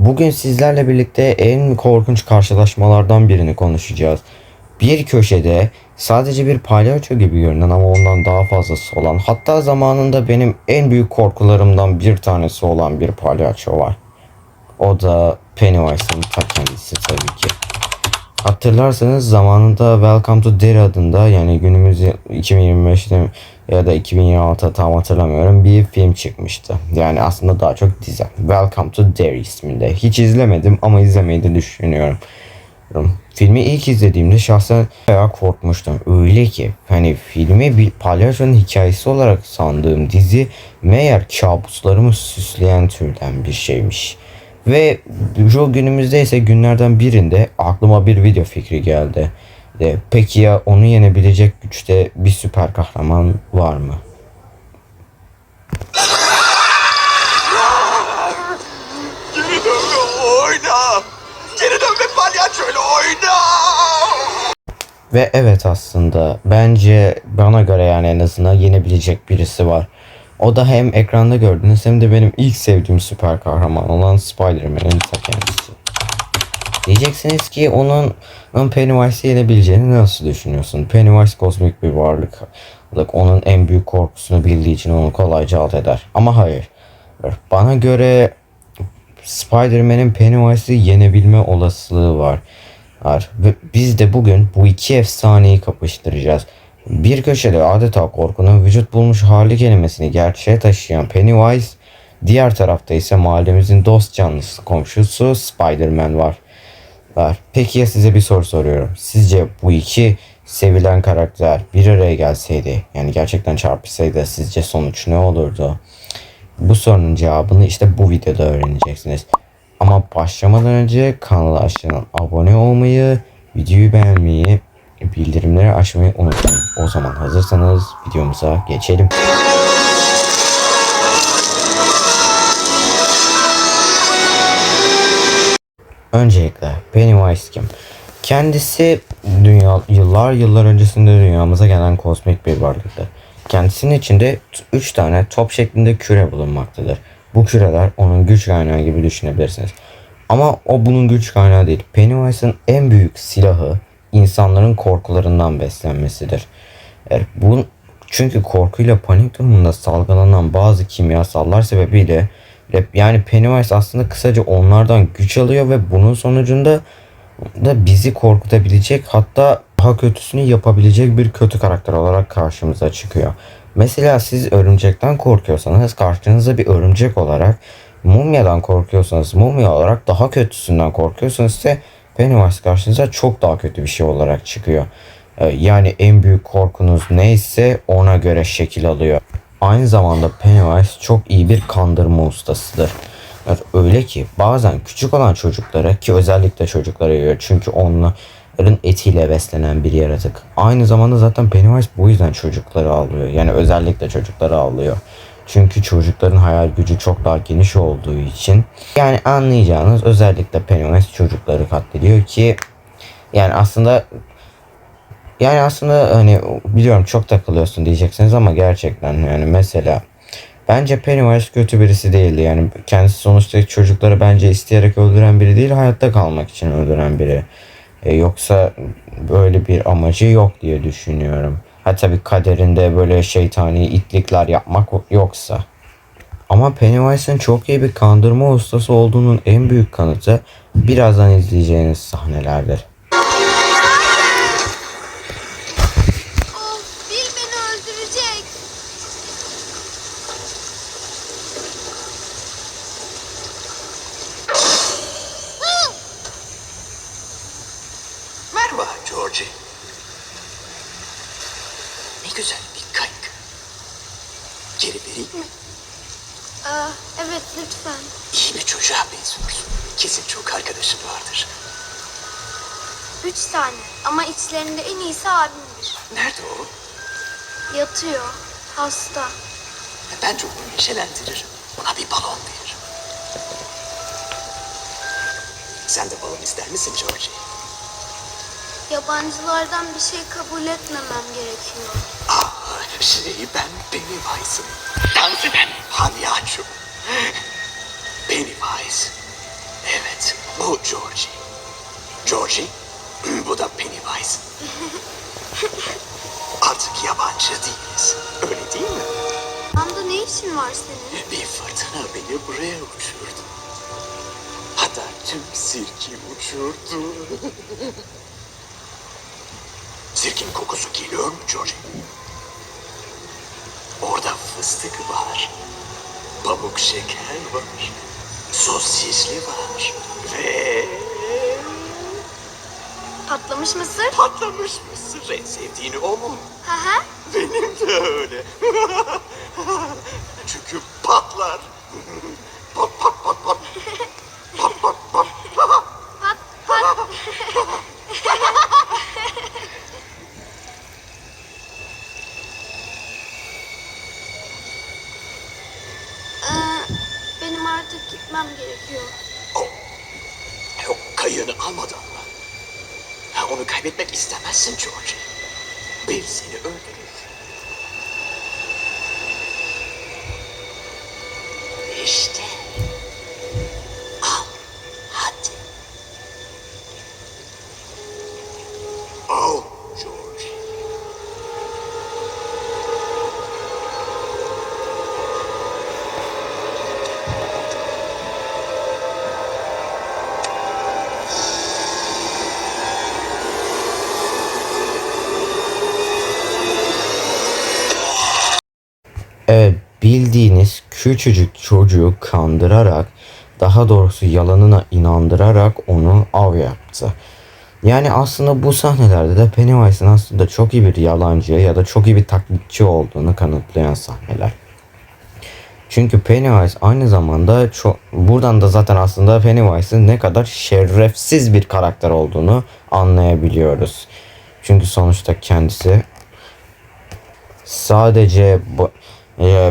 Bugün sizlerle birlikte en korkunç karşılaşmalardan birini konuşacağız. Bir köşede sadece bir palyaço gibi görünen ama ondan daha fazlası olan hatta zamanında benim en büyük korkularımdan bir tanesi olan bir palyaço var. O da Pennywise'ın ta kendisi tabii ki. Hatırlarsanız zamanında Welcome to Derry adında yani günümüz yıl- 2025'te ya da 2026'da tam hatırlamıyorum bir film çıkmıştı. Yani aslında daha çok dizi. Welcome to Derry isminde. Hiç izlemedim ama izlemeyi de düşünüyorum. Filmi ilk izlediğimde şahsen bayağı korkmuştum. Öyle ki hani filmi bir palyaçonun hikayesi olarak sandığım dizi meğer kabuslarımı süsleyen türden bir şeymiş. Ve şu günümüzde ise günlerden birinde aklıma bir video fikri geldi. De, peki ya onu yenebilecek güçte bir süper kahraman var mı? Geri dön ve oyna. Geri dön ve palyaçoyla oyna. Ve evet aslında bence bana göre yani en azından yenebilecek birisi var. O da hem ekranda gördüğünüz hem de benim ilk sevdiğim süper kahraman olan Spider-Man'in ta kendisi. Diyeceksiniz ki onun, onun Pennywise'i yenebileceğini nasıl düşünüyorsun? Pennywise kozmik bir varlık. Onun en büyük korkusunu bildiği için onu kolayca alt eder. Ama hayır. Bana göre Spider-Man'in Pennywise'i yenebilme olasılığı var. biz de bugün bu iki efsaneyi kapıştıracağız. Bir köşede adeta korkunun vücut bulmuş hali kelimesini gerçeğe taşıyan Pennywise, diğer tarafta ise mahallemizin dost canlısı komşusu Spider-Man var. var. Peki ya size bir soru soruyorum. Sizce bu iki sevilen karakter bir araya gelseydi, yani gerçekten çarpışsaydı sizce sonuç ne olurdu? Bu sorunun cevabını işte bu videoda öğreneceksiniz. Ama başlamadan önce kanala aşağıdan abone olmayı, videoyu beğenmeyi, bildirimleri açmayı unutmayın. O zaman hazırsanız videomuza geçelim. Öncelikle Pennywise kim? Kendisi dünya, yıllar yıllar öncesinde dünyamıza gelen kozmik bir varlıktır. Kendisinin içinde 3 tane top şeklinde küre bulunmaktadır. Bu küreler onun güç kaynağı gibi düşünebilirsiniz. Ama o bunun güç kaynağı değil. Pennywise'ın en büyük silahı insanların korkularından beslenmesidir. Evet, bu, çünkü korkuyla panik durumunda salgılanan bazı kimyasallar sebebiyle yani Pennywise aslında kısaca onlardan güç alıyor ve bunun sonucunda da bizi korkutabilecek hatta daha kötüsünü yapabilecek bir kötü karakter olarak karşımıza çıkıyor. Mesela siz örümcekten korkuyorsanız karşınıza bir örümcek olarak mumyadan korkuyorsanız mumya olarak daha kötüsünden korkuyorsanız ise Pennywise karşınıza çok daha kötü bir şey olarak çıkıyor. Ee, Yani en büyük korkunuz neyse ona göre şekil alıyor. Aynı zamanda Pennywise çok iyi bir kandırma ustasıdır. Evet, öyle ki bazen küçük olan çocuklara ki özellikle çocuklara yiyor çünkü onların etiyle beslenen bir yaratık. Aynı zamanda zaten Pennywise bu yüzden çocukları avlıyor. Yani özellikle çocukları avlıyor. Çünkü çocukların hayal gücü çok daha geniş olduğu için yani anlayacağınız özellikle Pennywise çocukları katlediyor ki yani aslında yani aslında hani biliyorum çok takılıyorsun diyeceksiniz ama gerçekten yani mesela bence Pennywise kötü birisi değildi. Yani kendisi sonuçta çocukları bence isteyerek öldüren biri değil, hayatta kalmak için öldüren biri. E, yoksa böyle bir amacı yok diye düşünüyorum. Ha tabii kaderinde böyle şeytani itlikler yapmak yoksa. Ama Pennywise'ın çok iyi bir kandırma ustası olduğunun en büyük kanıtı birazdan izleyeceğiniz sahnelerdir. Of, Bil beni öldürecek. Hı! Merhaba Georgie. Ne güzel bir kayık. Geri vereyim mi? Aa, evet lütfen. İyi bir çocuğa benziyorsun. Kesin çok arkadaşın vardır. Üç tane ama içlerinde en iyisi abimdir. Nerede o? Yatıyor, hasta. Bence onu neşelendiririm. Ona bir balon veririm. Sen de balon ister misin Georgie? Yabancılardan bir şey kabul etmemem gerekiyor. Ah şey ben Pennywise'ım. Dans eden palyaço. Pennywise. Evet, bu Georgie. Georgie, bu da Pennywise. Artık yabancı değiliz. Öyle değil mi? Anda ne işin var senin? Bir fırtına beni buraya uçurdu. Hatta tüm sirki uçurdu. Sirkin kokusu geliyor mu Georgie? Orada fıstık var. Pamuk şeker var. Sosisli var. Ve Patlamış mısır? patlamış mısır. En sevdiğin o mu? Hı hı. Benim de öyle. Çünkü patlar. Onu kaybetmek istemezsin George. Bill seni öldürür. İşte. Al. Hadi. Al George. Evet bildiğiniz küçücük çocuğu kandırarak daha doğrusu yalanına inandırarak onu av yaptı. Yani aslında bu sahnelerde de Pennywise'ın aslında çok iyi bir yalancı ya da çok iyi bir taklitçi olduğunu kanıtlayan sahneler. Çünkü Pennywise aynı zamanda çok buradan da zaten aslında Pennywise'ın ne kadar şerefsiz bir karakter olduğunu anlayabiliyoruz. Çünkü sonuçta kendisi sadece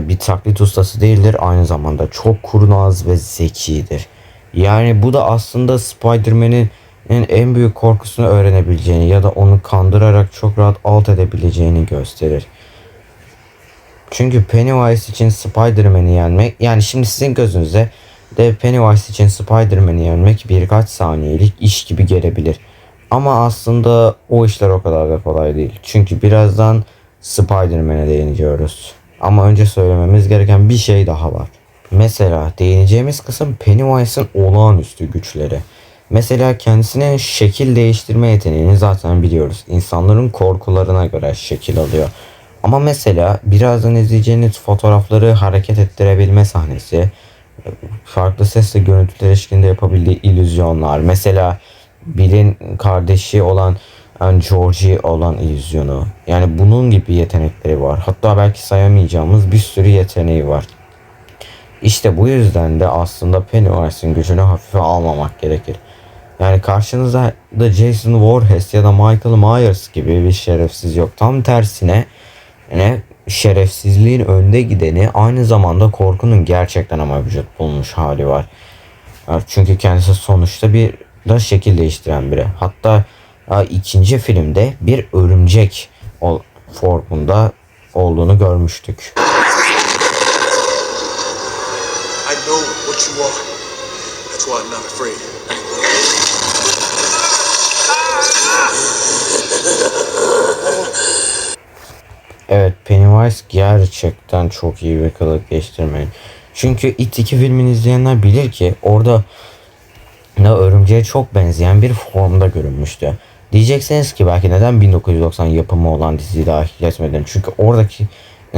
bir taklit ustası değildir aynı zamanda çok kurnaz ve zekidir. Yani bu da aslında Spider-Man'in en büyük korkusunu öğrenebileceğini ya da onu kandırarak çok rahat alt edebileceğini gösterir. Çünkü Pennywise için Spider-Man'i yenmek yani şimdi sizin gözünüze de Pennywise için Spider-Man'i yenmek birkaç saniyelik iş gibi gelebilir. Ama aslında o işler o kadar da kolay değil. Çünkü birazdan Spider-Man'e değineceğiz. Ama önce söylememiz gereken bir şey daha var. Mesela değineceğimiz kısım Pennywise'ın olağanüstü güçleri. Mesela kendisine şekil değiştirme yeteneğini zaten biliyoruz. İnsanların korkularına göre şekil alıyor. Ama mesela birazdan izleyeceğiniz fotoğrafları hareket ettirebilme sahnesi, farklı sesle görüntüler eşliğinde yapabildiği illüzyonlar. Mesela Bill'in kardeşi olan yani Georgie olan illüzyonu. Yani bunun gibi yetenekleri var. Hatta belki sayamayacağımız bir sürü yeteneği var. İşte bu yüzden de aslında Pennywise'ın gücünü hafife almamak gerekir. Yani karşınızda da Jason Voorhees ya da Michael Myers gibi bir şerefsiz yok. Tam tersine yani şerefsizliğin önde gideni aynı zamanda korkunun gerçekten ama vücut bulmuş hali var. Çünkü kendisi sonuçta bir da şekil değiştiren biri. Hatta ikinci filmde bir örümcek formunda olduğunu görmüştük. Evet Pennywise gerçekten çok iyi bir kılık değiştirmeyi. Çünkü It 2 filmini izleyenler bilir ki orada ne örümceğe çok benzeyen bir formda görünmüştü. Diyeceksiniz ki belki neden 1990 yapımı olan diziyi dahil etmedin? Çünkü oradaki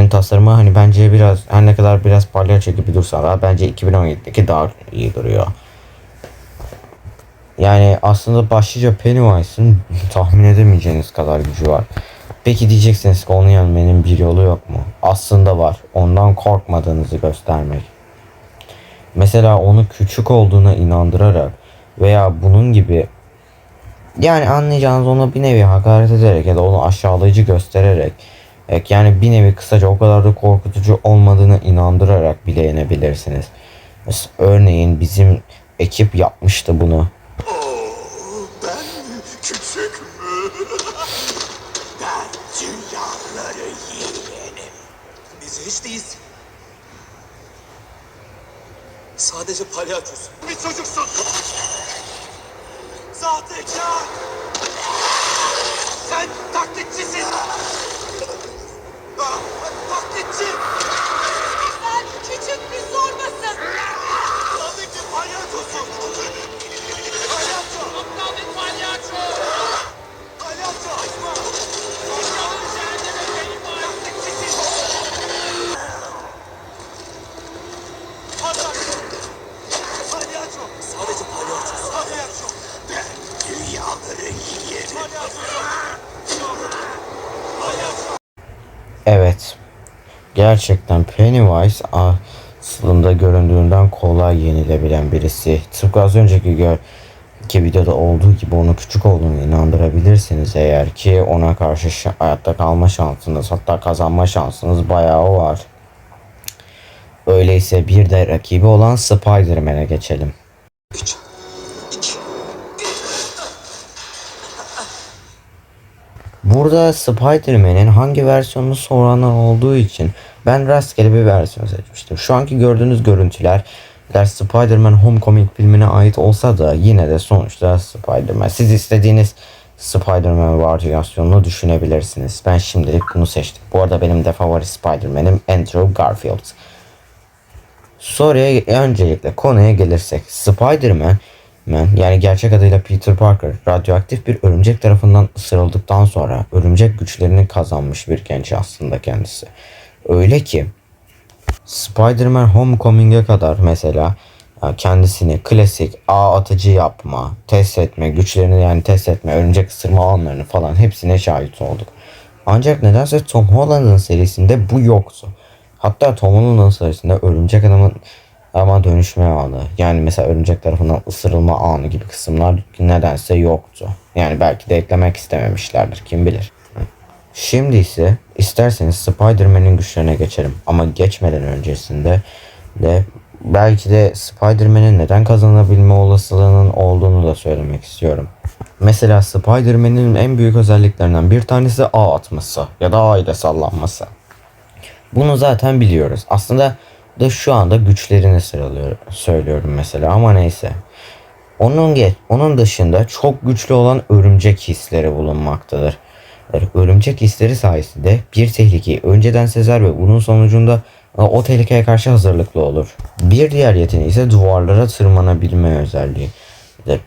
tasarımı hani bence biraz her ne kadar biraz palyaço gibi dursa da bence 2017'deki daha iyi duruyor. Yani aslında başlıca Pennywise'ın tahmin edemeyeceğiniz kadar gücü var. Peki diyeceksiniz ki onu yenmenin bir yolu yok mu? Aslında var. Ondan korkmadığınızı göstermek. Mesela onu küçük olduğuna inandırarak veya bunun gibi yani anlayacağınız ona bir nevi hakaret ederek ya da onu aşağılayıcı göstererek yani bir nevi kısaca o kadar da korkutucu olmadığını inandırarak bile yenebilirsiniz. Mes- Örneğin bizim ekip yapmıştı bunu. Ben küçük mü? ben dünyaları yeğenim. Biz hiç değiliz. Sadece palyaçosun. Bir çocuksun. Sahtekar. Sen taklitçisin. Taklitçi. Sen küçük bir zorbasın. Gerçekten Pennywise aslında göründüğünden kolay yenilebilen birisi. Tıpkı az önceki gör ki videoda olduğu gibi onu küçük olduğunu inandırabilirsiniz eğer ki ona karşı hayatta kalma şansınız hatta kazanma şansınız bayağı var. Öyleyse bir de rakibi olan Spider-Man'e geçelim. Burada Spider-Man'in hangi versiyonunu soranlar olduğu için ben rastgele bir versiyon seçmiştim. Şu anki gördüğünüz görüntüler der Spider-Man Homecoming filmine ait olsa da yine de sonuçta Spider-Man. Siz istediğiniz Spider-Man varyasyonunu düşünebilirsiniz. Ben şimdilik bunu seçtim. Bu arada benim de favori Spider-Man'im Andrew Garfield. Soruya öncelikle konuya gelirsek Spider-Man Man, yani gerçek adıyla Peter Parker radyoaktif bir örümcek tarafından ısırıldıktan sonra örümcek güçlerini kazanmış bir genç aslında kendisi. Öyle ki Spider-Man Homecoming'e kadar mesela e, kendisini klasik ağ atıcı yapma, test etme, güçlerini yani test etme, örümcek ısırma alanlarını falan hepsine şahit olduk. Ancak nedense Tom Holland'ın serisinde bu yoktu. Hatta Tom Holland'ın serisinde örümcek adamın ama dönüşme anı yani mesela örümcek tarafından ısırılma anı gibi kısımlar nedense yoktu. Yani belki de eklemek istememişlerdir kim bilir. Şimdi ise isterseniz Spider-Man'in güçlerine geçelim. Ama geçmeden öncesinde de belki de Spider-Man'in neden kazanabilme olasılığının olduğunu da söylemek istiyorum. Mesela Spider-Man'in en büyük özelliklerinden bir tanesi ağ atması ya da ağ ile sallanması. Bunu zaten biliyoruz. Aslında da şu anda güçlerini sıralıyor, söylüyorum mesela ama neyse. Onun geç, onun dışında çok güçlü olan örümcek hisleri bulunmaktadır. Örümcek hisleri sayesinde bir tehlikeyi önceden sezer ve bunun sonucunda e, o tehlikeye karşı hazırlıklı olur. Bir diğer yeteneği ise duvarlara tırmanabilme özelliği.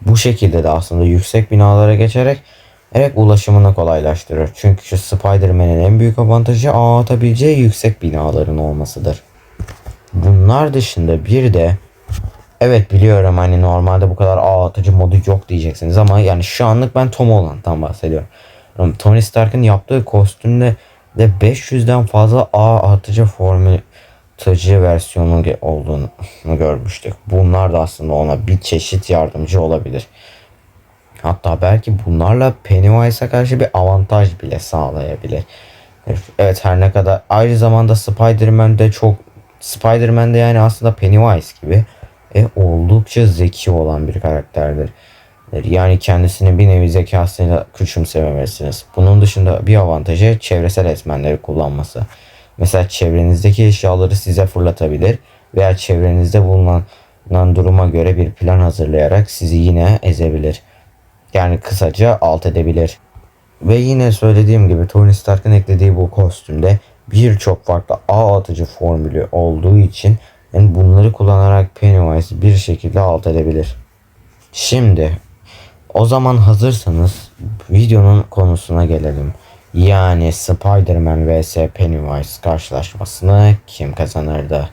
Bu şekilde de aslında yüksek binalara geçerek evet ulaşımını kolaylaştırır. Çünkü Spider-Man'in en büyük avantajı ağ atabileceği yüksek binaların olmasıdır. Bunlar dışında bir de evet biliyorum hani normalde bu kadar ağ atıcı modu yok diyeceksiniz ama yani şu anlık ben Tom Holland'dan bahsediyorum. Tony Stark'ın yaptığı kostümde de 500'den fazla ağ atıcı formül taşı versiyonu olduğunu görmüştük. Bunlar da aslında ona bir çeşit yardımcı olabilir. Hatta belki bunlarla Pennywise'a karşı bir avantaj bile sağlayabilir. Evet her ne kadar aynı zamanda Spider-Man'de çok Spider-Man'de yani aslında Pennywise gibi e, oldukça zeki olan bir karakterdir. Yani kendisini bir nevi zekasıyla küçümsememesiniz. Bunun dışında bir avantajı çevresel etmenleri kullanması. Mesela çevrenizdeki eşyaları size fırlatabilir veya çevrenizde bulunan duruma göre bir plan hazırlayarak sizi yine ezebilir. Yani kısaca alt edebilir. Ve yine söylediğim gibi Tony Stark'ın eklediği bu kostümde birçok farklı ağ atıcı formülü olduğu için yani bunları kullanarak Pennywise bir şekilde alt edebilir. Şimdi o zaman hazırsanız videonun konusuna gelelim. Yani Spider-Man vs Pennywise karşılaşmasını kim kazanırdı?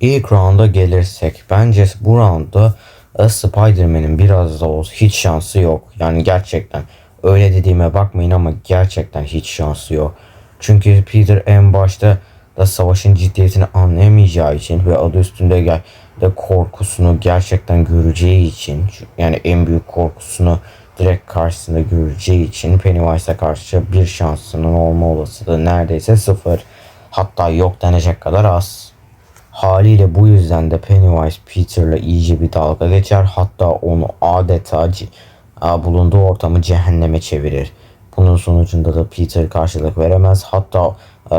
İlk rounda gelirsek bence bu roundda e, Spider-Man'in biraz da olsa hiç şansı yok. Yani gerçekten öyle dediğime bakmayın ama gerçekten hiç şansı yok. Çünkü Peter en başta da savaşın ciddiyetini anlayamayacağı için ve adı üstünde gel de korkusunu gerçekten göreceği için yani en büyük korkusunu direkt karşısında göreceği için Pennywise'a karşı bir şansının olma olasılığı neredeyse sıfır. Hatta yok denecek kadar az. Haliyle bu yüzden de Pennywise Peter'la iyice bir dalga geçer. Hatta onu adeta bulunduğu ortamı cehenneme çevirir. Bunun sonucunda da Peter karşılık veremez. Hatta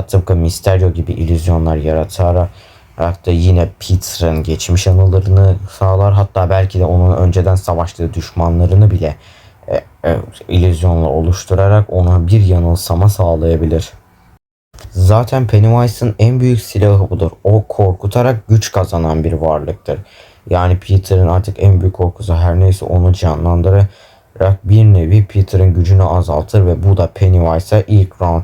tıpkı Mysterio gibi illüzyonlar yaratarak da yine Peter'ın geçmiş anılarını sağlar. Hatta belki de onun önceden savaştığı düşmanlarını bile e, e, illüzyonla oluşturarak ona bir yanılsama sağlayabilir. Zaten Pennywise'ın en büyük silahı budur. O korkutarak güç kazanan bir varlıktır. Yani Peter'ın artık en büyük korkusu her neyse onu canlandırarak bir nevi Peter'ın gücünü azaltır ve bu da Pennywise'a ilk round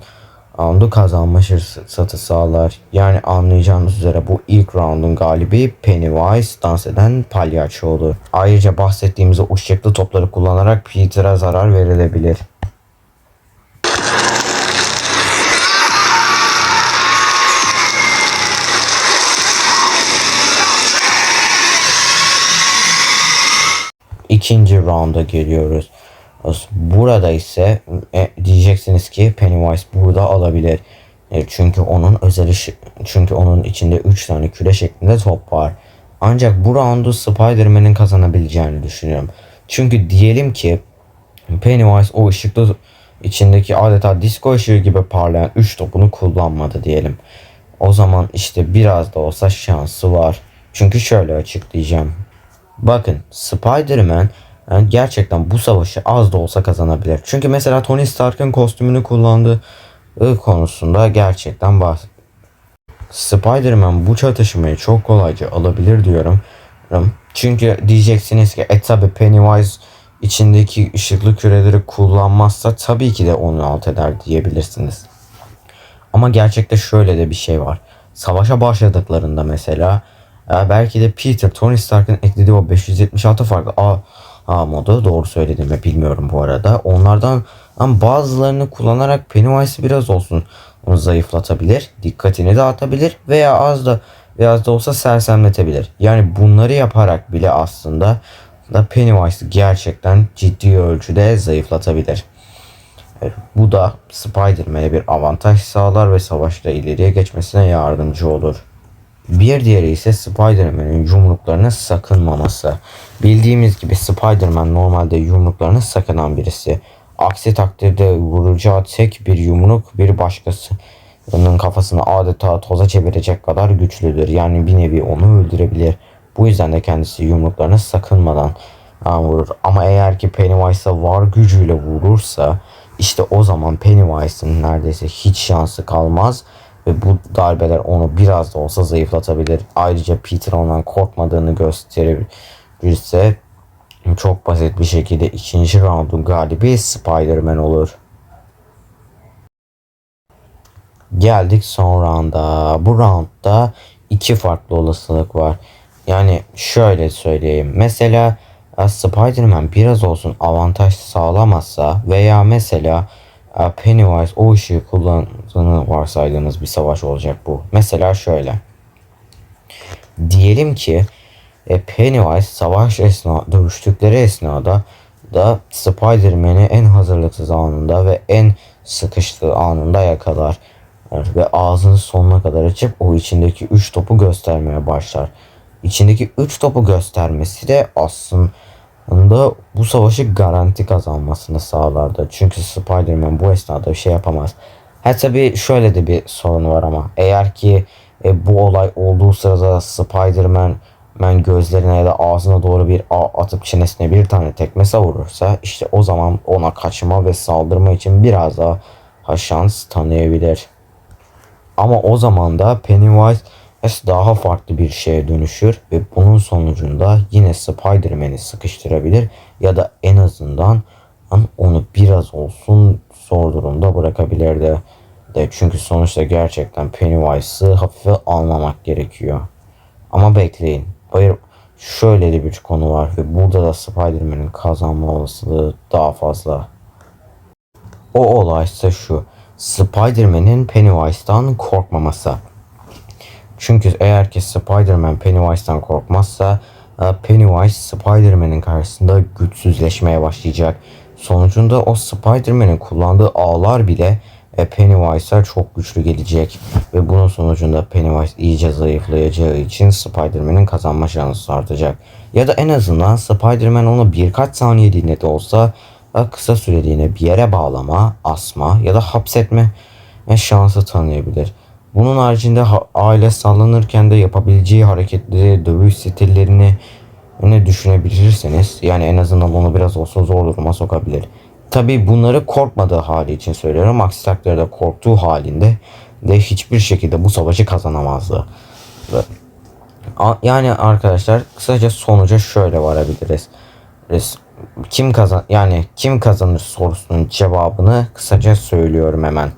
roundu kazanma fırsatı sağlar. Yani anlayacağınız üzere bu ilk roundun galibi Pennywise dans eden palyaço olur. Ayrıca bahsettiğimiz o ışıklı topları kullanarak Peter'a zarar verilebilir. İkinci rounda geliyoruz. Burada ise e, diyeceksiniz ki Pennywise burada alabilir. E, çünkü onun özel işi, çünkü onun içinde 3 tane küre şeklinde top var. Ancak bu roundu Spider-Man'in kazanabileceğini düşünüyorum. Çünkü diyelim ki Pennywise o ışıklı içindeki adeta disco ışığı gibi parlayan 3 topunu kullanmadı diyelim. O zaman işte biraz da olsa şansı var. Çünkü şöyle açıklayacağım. Bakın Spider-Man yani gerçekten bu savaşı az da olsa kazanabilir. Çünkü mesela Tony Stark'ın kostümünü kullandığı konusunda gerçekten bahs Spider-Man bu çatışmayı çok kolayca alabilir diyorum. Çünkü diyeceksiniz ki e tabi Pennywise içindeki ışıklı küreleri kullanmazsa tabii ki de onu alt eder diyebilirsiniz. Ama gerçekte şöyle de bir şey var. Savaşa başladıklarında mesela e, belki de Peter Tony Stark'ın eklediği o 576 farklı A, modu doğru söyledim mi bilmiyorum bu arada. Onlardan ama bazılarını kullanarak Pennywise'ı biraz olsun onu zayıflatabilir, dikkatini dağıtabilir veya az da biraz da olsa sersemletebilir. Yani bunları yaparak bile aslında da Pennywise'ı gerçekten ciddi ölçüde zayıflatabilir. Bu da Spider-Man'e bir avantaj sağlar ve savaşta ileriye geçmesine yardımcı olur. Bir diğeri ise Spider-Man'in yumruklarına sakınmaması. Bildiğimiz gibi Spider-Man normalde yumruklarına sakınan birisi. Aksi takdirde vuracağı tek bir yumruk bir başkasının kafasını adeta toza çevirecek kadar güçlüdür. Yani bir nevi onu öldürebilir. Bu yüzden de kendisi yumruklarına sakınmadan vurur. Ama eğer ki Pennywise'a var gücüyle vurursa işte o zaman Pennywise'ın neredeyse hiç şansı kalmaz ve bu darbeler onu biraz da olsa zayıflatabilir. Ayrıca Peter ondan korkmadığını gösterirse çok basit bir şekilde ikinci roundun galibi Spider-Man olur. Geldik son rounda. Bu roundda iki farklı olasılık var. Yani şöyle söyleyeyim. Mesela e, Spider-Man biraz olsun avantaj sağlamazsa veya mesela Pennywise o ışığı kullandığını varsaydığımız bir savaş olacak bu. Mesela şöyle. Diyelim ki e, Pennywise savaş esna dövüştükleri esnada da Spider-Man'i en hazırlıksız anında ve en sıkıştığı anında yakalar. Ve ağzını sonuna kadar açıp o içindeki 3 topu göstermeye başlar. İçindeki 3 topu göstermesi de aslında bu savaşı garanti kazanmasını sağlardı. Çünkü Spider-Man bu esnada bir şey yapamaz. Ha tabi şöyle de bir sorun var ama eğer ki e, bu olay olduğu sırada Spider-Man ben gözlerine ya da ağzına doğru bir ağ atıp çenesine bir tane tekme savurursa işte o zaman ona kaçma ve saldırma için biraz daha şans tanıyabilir. Ama o zaman da Pennywise daha farklı bir şeye dönüşür ve bunun sonucunda yine Spider-Man'i sıkıştırabilir ya da en azından onu biraz olsun zor durumda bırakabilirdi. De çünkü sonuçta gerçekten Pennywise'ı hafife almamak gerekiyor. Ama bekleyin. Hayır şöyle de bir konu var ve burada da Spider-Man'in kazanma olasılığı daha fazla. O olay ise şu. Spider-Man'in Pennywise'dan korkmaması. Çünkü eğer ki Spider-Man Pennywise'dan korkmazsa e, Pennywise Spider-Man'in karşısında güçsüzleşmeye başlayacak. Sonucunda o Spider-Man'in kullandığı ağlar bile e, Pennywise'a çok güçlü gelecek. Ve bunun sonucunda Pennywise iyice zayıflayacağı için Spider-Man'in kazanma şansı artacak. Ya da en azından Spider-Man onu birkaç saniyeliğine de olsa e, kısa süreliğine bir yere bağlama, asma ya da hapsetme şansı tanıyabilir. Bunun haricinde ha- aile sallanırken de yapabileceği hareketleri, dövüş stillerini ne düşünebilirsiniz. Yani en azından onu biraz olsun zor duruma sokabilir. Tabi bunları korkmadığı hali için söylüyorum. Aksi takdirde korktuğu halinde de hiçbir şekilde bu savaşı kazanamazdı. Yani arkadaşlar kısaca sonuca şöyle varabiliriz. Kim kazan yani kim kazanır sorusunun cevabını kısaca söylüyorum hemen.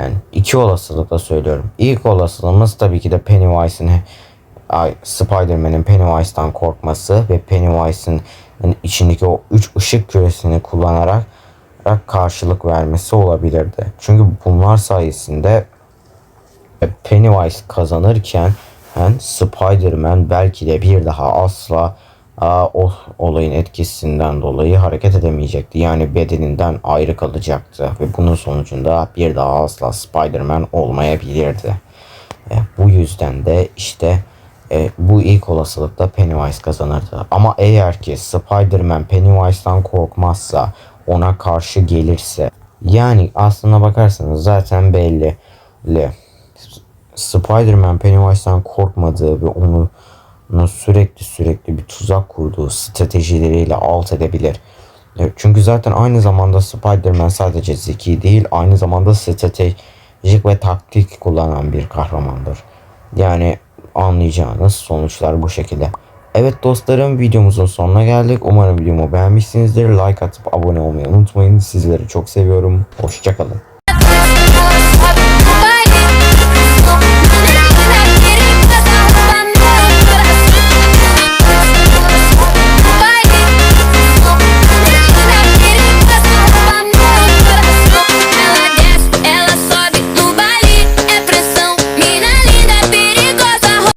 Yani iki olasılıkla söylüyorum. İlk olasılığımız tabii ki de Pennywise'ın ay, Spider-Man'in Pennywise'dan korkması ve Pennywise'ın yani içindeki o üç ışık küresini kullanarak karşılık vermesi olabilirdi. Çünkü bunlar sayesinde Pennywise kazanırken yani Spider-Man belki de bir daha asla o olayın etkisinden dolayı hareket edemeyecekti. Yani bedeninden ayrı kalacaktı ve bunun sonucunda bir daha asla Spider-Man olmayabilirdi. E, bu yüzden de işte e, bu ilk olasılıkla Pennywise kazanırdı. Ama eğer ki Spider-Man Pennywise'dan korkmazsa ona karşı gelirse yani aslına bakarsanız zaten belli. Spider-Man Pennywise'dan korkmadığı ve onu sürekli sürekli bir tuzak kurduğu stratejileriyle alt edebilir. Evet, Çünkü zaten aynı zamanda Spider-Man sadece zeki değil, aynı zamanda stratejik ve taktik kullanan bir kahramandır. Yani anlayacağınız sonuçlar bu şekilde. Evet dostlarım videomuzun sonuna geldik. Umarım videomu beğenmişsinizdir. Like atıp abone olmayı unutmayın. Sizleri çok seviyorum. Hoşçakalın.